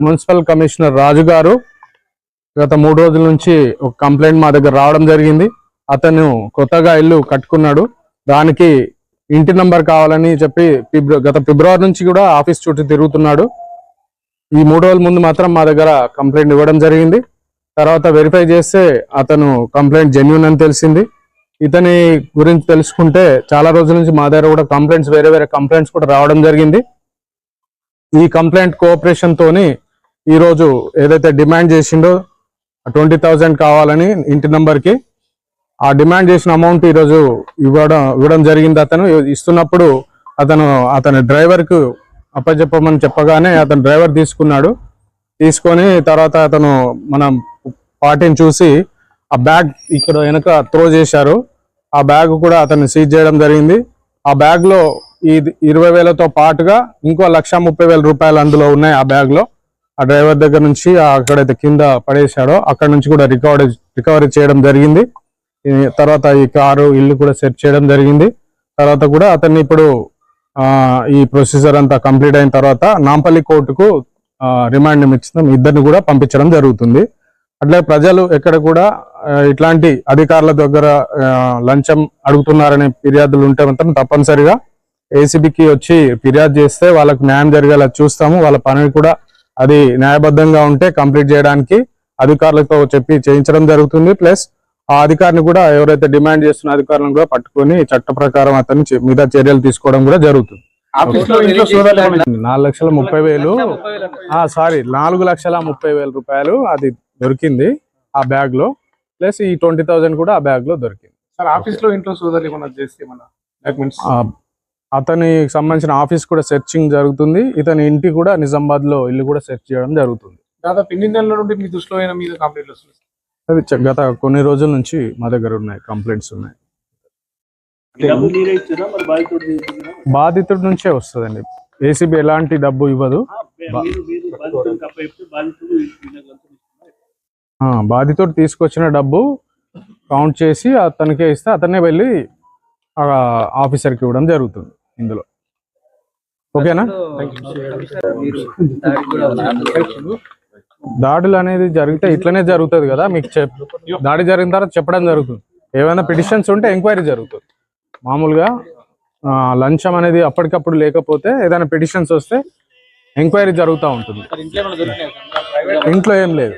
Municipal commissioner రాజు గారు గత మూడు రోజుల నుంచి ఒక కంప్లైంట్ మా దగ్గర రావడం జరిగింది. అతను కొత్తగా ఇల్లు కట్టుకున్నాడు. దానికి ఇంటి నంబర్ కావాలని చెప్పి గత ఫిబ్రవరి నుంచి కూడా ఆఫీస్ చుట్టూ తిరుగుతున్నాడు. ఈ మూడు రోజుల ముందు మాత్రం మా దగ్గర కంప్లైంట్ ఇవ్వడం జరిగింది. తర్వాత వెరిఫై చేస్తే అతను కంప్లైంట్ జెన్యున్ అని తెలిసింది. ఇతని గురించి తెలుసుకుంటే చాలా రోజుల నుంచి మా దగ్గర కూడా కంప్లైంట్స్ వేరే వేరే కంప్లైంట్స్ కూడా రావడం జరిగింది. ఈ కంప్లైంట్ కోఆపరేషన్ తోని ఈరోజు ఏదైతే డిమాండ్ చేసిండో ట్వంటీ థౌజండ్ కావాలని ఇంటి నెంబర్కి ఆ డిమాండ్ చేసిన అమౌంట్ ఈరోజు ఇవ్వడం ఇవ్వడం జరిగింది. అతను ఇస్తున్నప్పుడు అతను అతని డ్రైవర్కు అప్పచెప్పమని చెప్పగానే అతను డ్రైవర్ తీసుకున్నాడు. తీసుకొని తర్వాత అతను మనం పార్టీని చూసి ఆ బ్యాగ్ ఇక్కడ వెనక త్రో చేశారు. ఆ బ్యాగ్ కూడా అతన్ని సీజ్ చేయడం జరిగింది. ఆ బ్యాగ్లో ఈ ఇరవై వేలతో పాటుగా ఇంకో లక్ష ముప్పై వేల రూపాయలు అందులో ఉన్నాయి ఆ బ్యాగ్లో. ఆ డ్రైవర్ దగ్గర నుంచి అక్కడైతే కింద పడేశాడో అక్కడ నుంచి కూడా రికవరీ రికవరీ చేయడం జరిగింది. తర్వాత ఈ కారు ఇల్లు కూడా సెట్ చేయడం జరిగింది. తర్వాత కూడా అతన్ని ఇప్పుడు ఈ ప్రొసీజర్ అంతా కంప్లీట్ అయిన తర్వాత నాంపల్లి కోర్టుకు రిమాండ్ ఇచ్చినాం. ఇద్దరిని కూడా పంపించడం జరుగుతుంది. అట్లే ప్రజలు ఎక్కడ కూడా ఇట్లాంటి అధికారుల దగ్గర లంచం అడుగుతున్నారనే ఫిర్యాదులు ఉంటే మాత్రం తప్పనిసరిగా ఏసీబీకి వచ్చి ఫిర్యాదు చేస్తే వాళ్ళకు న్యాయం జరిగేలా చూస్తాము. వాళ్ళ పని కూడా అది న్యాయబద్ధంగా ఉంటే కంప్లీట్ చేయడానికి అధికారులతో చెప్పి చేయించడం జరుగుతుంది. ప్లస్ ఆ అధికారిని కూడా ఎవరైతే డిమాండ్ చేస్తున్న అధికారులను కూడా పట్టుకొని చట్ట ప్రకారం అతని మీద చర్యలు తీసుకోవడం కూడా జరుగుతుంది. ఆఫీస్లో ఇంట్లో సోదాలు ఏమైనా నాలుగు లక్షల ముప్పై వేలు. ఆ సారీ నాలుగు లక్షల ముప్పై వేల రూపాయలు అది దొరికింది ఆ బ్యాగ్లో ప్లస్ ఈ ట్వంటీ థౌసండ్ కూడా ఆ బ్యాగ్లో దొరికింది. సార్ ఆఫీస్లో ఇంట్లో ఏమైనా చేస్తే డాక్యుమెంట్స్ అతనికి సంబంధించిన ఆఫీస్ కూడా సెర్చింగ్ జరుగుతుంది. ఇతని ఇంటి కూడా నిజామాబాద్లో ఇల్లు కూడా సెర్చ్ చేయడం జరుగుతుంది. దాదాపు ఎన్ని నెలల నుండి మీ దృష్టిలో అయినా మీద కంప్లైంట్ వస్తుంది? అది చ- గత కొన్ని రోజుల నుంచి మా దగ్గర ఉన్నాయి కంప్లైంట్స్ ఉన్నాయి. డబ్బు మీరే ఇచ్చారా? మరి బాధితుడు తీసుకున్నారా? బాధితుడి నుంచే వస్తుందండి. ఏసీబీ ఎలాంటి డబ్బు ఇవ్వదు. ఆ, మీరు మీరు బాధితుడికి అప్పచెప్తే బాధితుడు వీళ్ళకి. ఆ, బాధితుడు తీసుకొచ్చిన డబ్బు కౌంట్ చేసి అతనికే ఇస్తే అతనే వెళ్ళి ఆ ఆఫీసర్కి ఇవ్వడం జరుగుతుంది. ఇందులో. ఓకేనా? దాడులు అనేది జరిగితే ఇట్లనే జరుగుతుంది కదా మీకు చెప్ దాడి జరిగిన తర్వాత చెప్పడం జరుగుతుంది. ఏమైనా పిటిషన్స్ ఉంటే ఎంక్వైరీ జరుగుతుంది. మామూలుగా లంచం అనేది అప్పటికప్పుడు లేకపోతే ఏదైనా పిటిషన్స్ వస్తే ఎంక్వైరీ జరుగుతూ ఉంటుంది. ఇంట్లో ఏం లేదు.